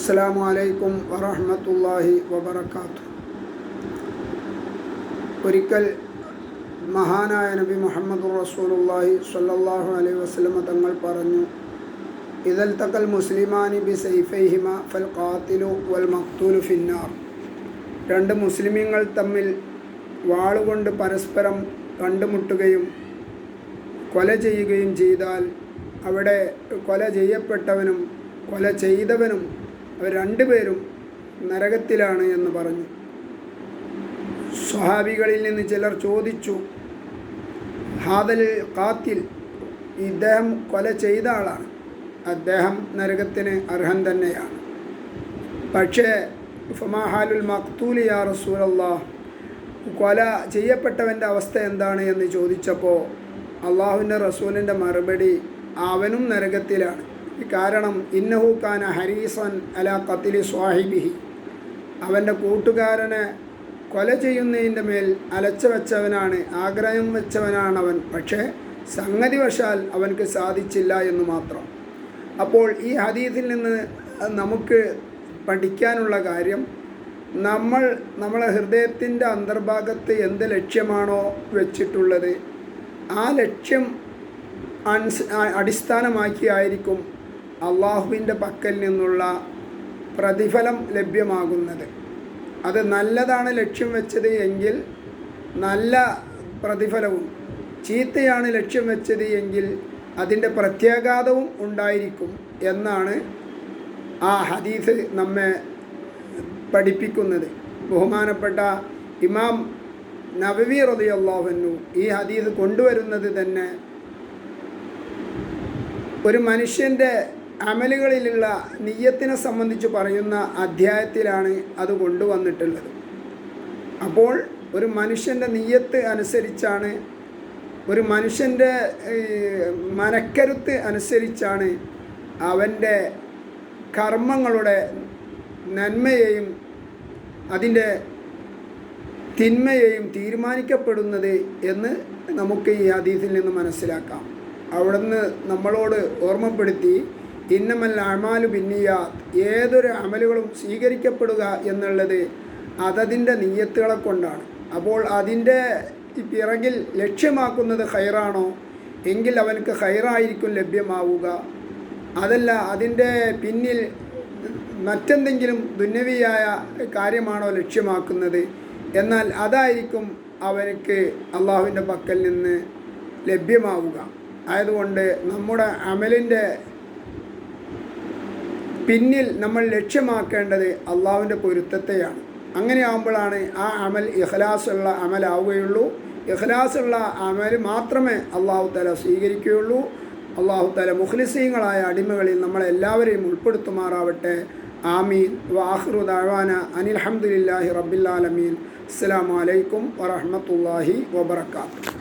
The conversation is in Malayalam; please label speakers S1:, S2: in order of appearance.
S1: അസ്സാം അലൈക്കും വറഹമത്തല്ലാഹി വബർക്കാത്തു ഒരിക്കൽ മഹാനായ നബി മുഹമ്മദ് റസൂലുള്ളാഹി സ്വല്ലല്ലാഹു അലൈഹി വസ്ലമ തങ്ങൾ പറഞ്ഞു ഇതൽ തക്കൽ മുസ്ലിമാനി ബി സൈഫൈഹിമ ഫൽ ഖാത്തിലു വൽ മക്തൂലു ഫിന്നാർ. രണ്ട് മുസ്ലിമീങ്ങൾ തമ്മിൽ വാളുകൊണ്ട് പരസ്പരം കണ്ടുമുട്ടുകയും കൊല ചെയ്യുകയും ചെയ്താൽ അവിടെ കൊല ചെയ്യപ്പെട്ടവനും കൊല ചെയ്തവനും അവർ രണ്ടുപേരും നരകത്തിലാണ് എന്ന് പറഞ്ഞു. സ്വഹാബികളിൽ നിന്ന് ചിലർ ചോദിച്ചു ഹാദൽ കാത്തിൽ ഇദ്ദേഹം കൊല ചെയ്ത ആളാണ്. അദ്ദേഹം നരകത്തിന് അർഹൻ തന്നെയാണ്. പക്ഷേ ഫമാഹാലുൽ മക്തൂലി യാ റസൂലല്ലാ കൊല ചെയ്യപ്പെട്ടവന്റെ അവസ്ഥ എന്താണ്? എന്ന് ചോദിച്ചപ്പോൾ അള്ളാഹുവിന്റെ റസൂലിന്റെ മറുപടി അവനും നരകത്തിലാണ്. കാരണം ഇന്നഹു ഖാന ഹരീസൻ അല കത്തിലി സ്വാഹിബിഹി. അവന്റെ കൂട്ടുകാരനെ കൊല ചെയ്യുന്നതിന്റെ മേൽ അലച്ച വെച്ചവനാണ് ആഗ്രഹം വെച്ചവനാണ് അവൻ. പക്ഷേ സംഗതിവശാൽ വശാൽ അവൻക്ക് സാധിച്ചില്ല എന്ന് മാത്രം. അപ്പോൾ ഈ ഹദീസിൽ നിന്ന് നമുക്ക് പഠിക്കാനുള്ള കാര്യം നമ്മൾ നമ്മളെ ഹൃദയത്തിന്റെ അന്തർഭാഗത്ത് എന്ത് ലക്ഷ്യമാണോ വെച്ചിട്ടുള്ളത് ആ ലക്ഷ്യം അടിസ്ഥാനമാക്കിയായിരിക്കും അള്ളാഹുവിന്റെ പക്കൽ നിന്നുള്ള പ്രതിഫലം ലഭ്യമാകുന്നത്. അത് നല്ലതാണ് ലക്ഷ്യം വെച്ചത് എങ്കിൽ നല്ല പ്രതിഫലവും ചീത്തയാണ് ലക്ഷ്യം വെച്ചത് എങ്കിൽ അതിന്റെ പ്രത്യാഘാതവും ഉണ്ടായിരിക്കും എന്നാണ് ആ ഹദീസ് നമ്മെ പഠിപ്പിക്കുന്നത്. ബഹുമാനപ്പെട്ട ഇമാം നവവി റതിയല്ലാഹുന്നു ഈ ഹദീസ് കൊണ്ടുവരുന്നത് തന്നെ ഒരു മനുഷ്യന്റെ അമലുകളിലുള്ള നെയ്യത്തിനെ സംബന്ധിച്ച് പറയുന്ന അധ്യായത്തിലാണ് അത് കൊണ്ടുവന്നിട്ടുള്ളത്. അപ്പോൾ ഒരു മനുഷ്യന്റെ നെയ്യത്ത് അനുസരിച്ചാണ് ഒരു മനുഷ്യന്റെ മനക്കരുത്ത് അനുസരിച്ചാണ് അവന്റെ കർമ്മങ്ങളുടെ നന്മയെയും അതിന്റെ തിന്മയെയും തീരുമാനിക്കപ്പെടുന്നത് എന്ന് നമുക്ക് ഈ ഹദീസിൽ നിന്ന് മനസ്സിലാക്കാം. അവിടുന്ന് നമ്മളോട് ഓർമ്മപ്പെടുത്തി ഇന്നമല്ല അമാലു പിന്നിയ ഏതൊരു അമലുകളും സ്വീകരിക്കപ്പെടുക എന്നുള്ളത് അതതിന്റെ നീയത്തുകളെ കൊണ്ടാണ്. അപ്പോൾ അതിന്റെ പിറകിൽ ലക്ഷ്യമാക്കുന്നത് ഹൈറാണോ എങ്കിൽ അവനക്ക് ഹൈറായിരിക്കും ലഭ്യമാവുക. അതല്ല അതിന്റെ പിന്നിൽ മറ്റെന്തെങ്കിലും ദുന്നവിയായ കാര്യമാണോ ലക്ഷ്യമാക്കുന്നത്? എന്നാൽ അതായിരിക്കും അവനക്ക് അള്ളാഹുവിന്റെ പക്കൽ നിന്ന് ലഭ്യമാവുക. ആയതുകൊണ്ട് നമ്മുടെ അമലിന്റെ പിന്നിൽ നമ്മൾ ലക്ഷ്യമാക്കേണ്ടത് അള്ളാഹുവിന്റെ പൊരുത്തത്തെയാണ്. അങ്ങനെ ആകുമ്പോഴാണ് ആ അമൽ ഇഖ്ലാസുള്ള അമലാവുകയുള്ളൂ. ഇഖ്ലാസുള്ള അമൽ മാത്രമേ അള്ളാഹു തല സ്വീകരിക്കുകയുള്ളൂ. അള്ളാഹു തല മുഖ്ലിസീങ്ങളായ അടിമകളിൽ നമ്മളെല്ലാവരെയും ഉൾപ്പെടുത്തുമാറാവട്ടെ. ആമീൻ. വാഹ്റു ദാവാന അനിൽഹമുല്ലാഹി റബ്ബില്ലാലമീൻ അസ്സാം വലൈക്കും വറഹമത്തല്ലാഹി വബർക്കാത്തു